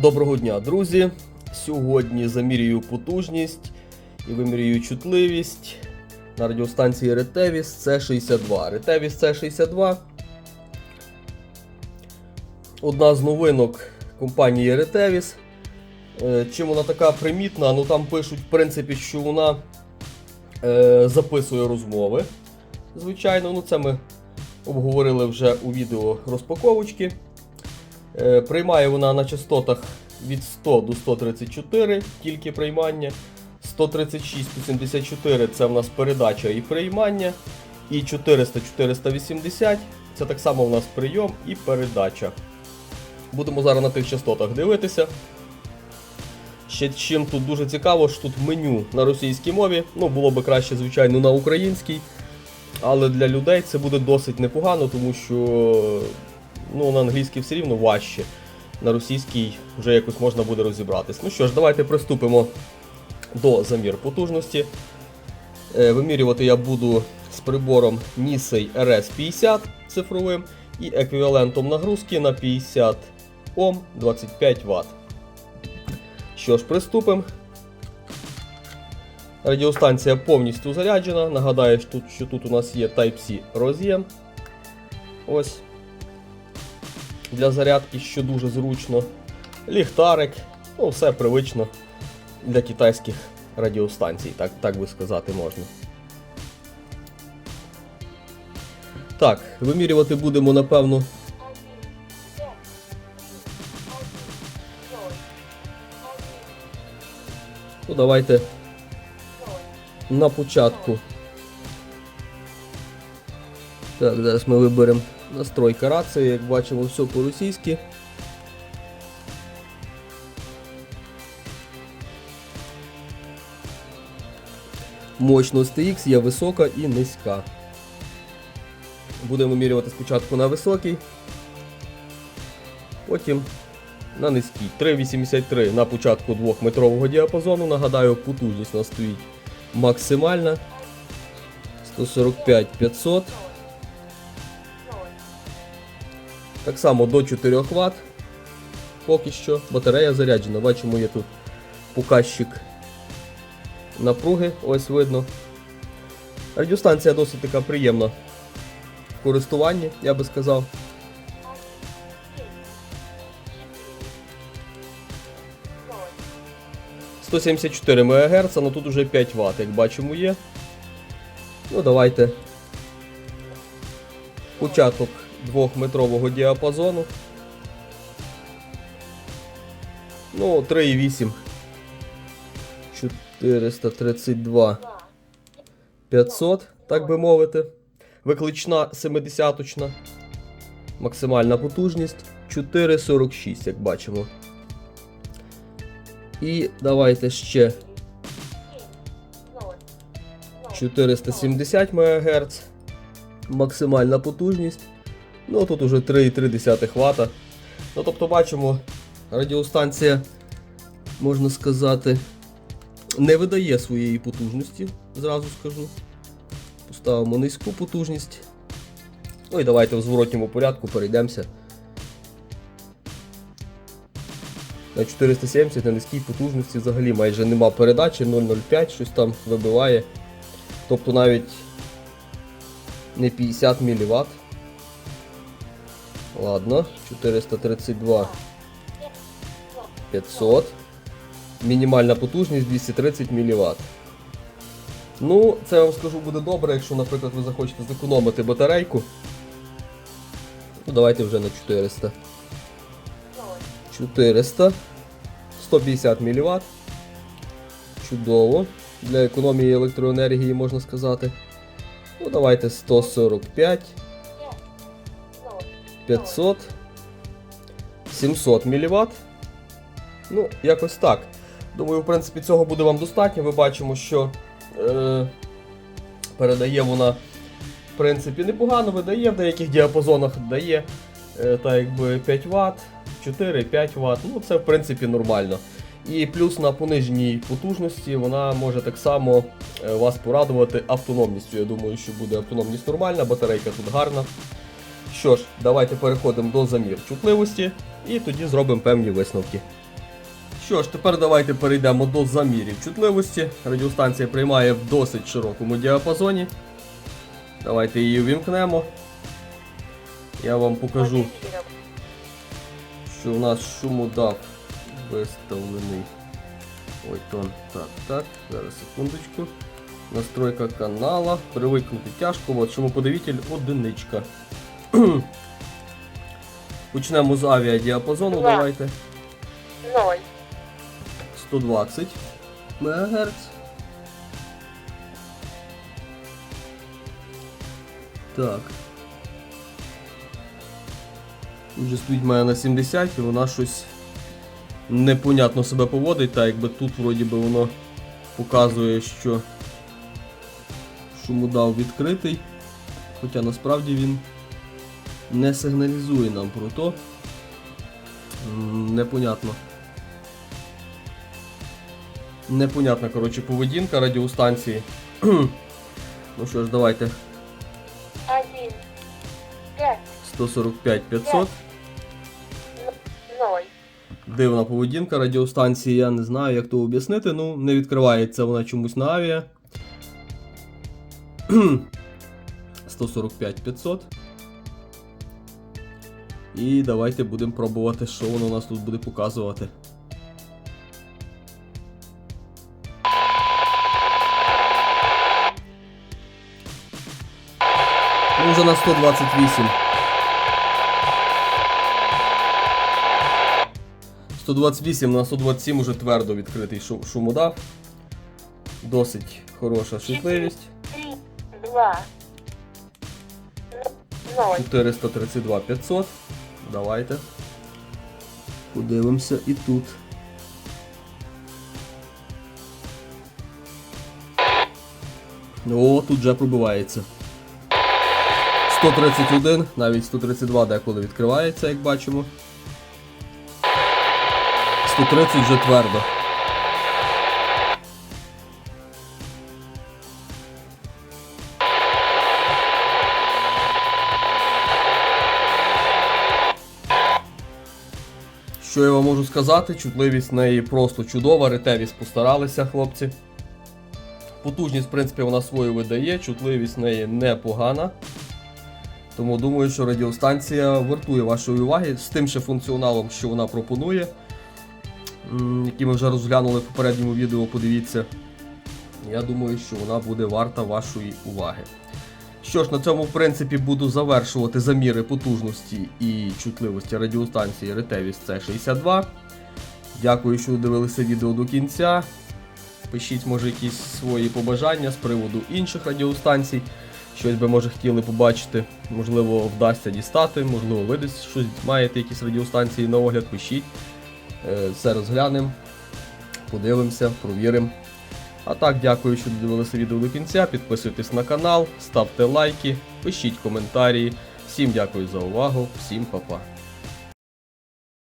Доброго дня, друзі! Сьогодні замірюю потужність і вимірюю чутливість на радіостанції Retevis C62. Retevis C62 одна з новинок компанії Retevis. Е, Чим вона така примітна? Ну там пишуть, в принципі, що вона е, записує розмови. Звичайно, ну це ми обговорили вже у відео розпаковочки. Е, Приймає вона на частотах від 100 до 134 тільки приймання. 136-174 це в нас передача і приймання. І 400-480 це так само в нас прийом і передача. Будемо зараз на тих частотах дивитися. Ще чим тут дуже цікаво, що тут меню на російській мові. Ну, було би краще, звичайно, на українській. Але для людей це буде досить непогано, тому що ну, на англійській все рівно важче. На російській вже якось можна буде розібратись. Ну що ж, давайте приступимо до замір потужності. Е, Вимірювати я буду з прибором Nisei RS50 цифровим і еквівалентом нагрузки на 50 Ом 25 Вт. Що ж, приступимо. Радіостанція повністю заряджена. Нагадаю, що тут, що тут у нас є Type-C роз'єм. Ось. Для зарядки, що дуже зручно. Ліхтарик. Ну, все привично для китайських радіостанцій, так, так би сказати можна. Так, вимірювати будемо, напевно. Ну, давайте на початку. Так, зараз ми виберемо настройка рації, як бачимо, все по-російськи. Мощність TX є висока і низька. Будемо вимірювати спочатку на високий, потім на низький. 3,83 на початку 2-метрового діапазону. Нагадаю, потужність у нас стоїть максимальна. 145 500. Так само до 4 Вт. Поки що батарея заряджена. Бачимо, є тут показчик напруги, ось видно. Радіостанція досить така приємна в користуванні, я би сказав. «174 МГц, але тут уже 5 Вт, як бачимо, є. Ну, давайте. Початок 2-метрового діапазону. Ну, 3,8. 432 500, так би мовити. Виклична 70-точна. Максимальна потужність 4,46, як бачимо. І давайте ще 470 МГц. Максимальна потужність. Ну тут уже 3,3 Вт. Ну, тобто бачимо, радіостанція, можна сказати, не видає своєї потужності, зразу скажу. Поставимо низьку потужність. Ну і давайте в зворотньому порядку перейдемося. На 470 на низькій потужності взагалі майже нема передачі, 0,05 щось там вибиває. Тобто навіть не 50 мВт. Ладно, 432 500. Мінімальна потужність 230 мВт. Ну, це я вам скажу буде добре, якщо, наприклад, ви захочете зекономити батарейку. Ну, давайте вже на 400. 400. 150 мВт. Чудово. Для економії електроенергії можна сказати. Ну, давайте 145. 500. 700 мВт. Ну, якось так. Думаю, в принципі, цього буде вам достатньо. Ми бачимо, що е, передає вона, в принципі, непогано видає, в деяких діапазонах дає е, так якби 5 Вт, 4-5 Вт. Ну, це в принципі нормально. І плюс на пониженій потужності вона може так само е, вас порадувати автономністю. Я думаю, що буде автономність нормальна, батарейка тут гарна. Що ж, давайте переходимо до замір чутливості і тоді зробимо певні висновки. Що ж, тепер давайте перейдемо до замірів чутливості. Радіостанція приймає в досить широкому діапазоні. Давайте її вімкнемо. Я вам покажу, що у нас шумодав виставлений. Ой, тон. Так, так, зараз секундочку. Настройка канала. Привикнути тяжко. От шумоподавитель одиничка. Почнемо з авіадіапазону, Два. давайте. Ноль. 120 МГц. Так. Вже стоїть мене на 70 і вона щось непонятно себе поводить, так якби тут вроді би воно показує, що шумодав відкритий, хоча насправді він не сигналізує нам про то. Непонятно. Непонятна, коротше, поведінка радіостанції. ну що ж, давайте Один. Пять. 145 500. Ноль. Дивна поведінка радіостанції, я не знаю, як то об'яснити. Ну, не відкривається вона чомусь на авіа. 145 500. І давайте будемо пробувати, що воно у нас тут буде показувати. Ну, вже на 128. 128 на 127 уже твердо відкритий шумодав. Досить хороша Ноль. 432 500. Давайте. Подивимося і тут. О, тут вже пробивається. 131, навіть 132 деколи відкривається, як бачимо. 130 вже твердо. Що я вам можу сказати? Чутливість в неї просто чудова, ретевість постаралися хлопці. Потужність, в принципі, вона свою видає, чутливість в неї непогана. Тому думаю, що радіостанція вартує вашої уваги з тим ще функціоналом, що вона пропонує, який ми вже розглянули в попередньому відео, подивіться. Я думаю, що вона буде варта вашої уваги. Що ж, на цьому, в принципі, буду завершувати заміри потужності і чутливості радіостанції Ретевіс C62. Дякую, що дивилися відео до кінця. Пишіть, може, якісь свої побажання з приводу інших радіостанцій. Щось би, може, хотіли побачити, можливо, вдасться дістати, можливо, ви десь щось маєте, якісь радіостанції на огляд, пишіть. Е, Все розглянемо, подивимося, провіримо. А так, дякую, що додивилися відео до кінця. Підписуйтесь на канал, ставте лайки, пишіть коментарі. Всім дякую за увагу, всім па-па.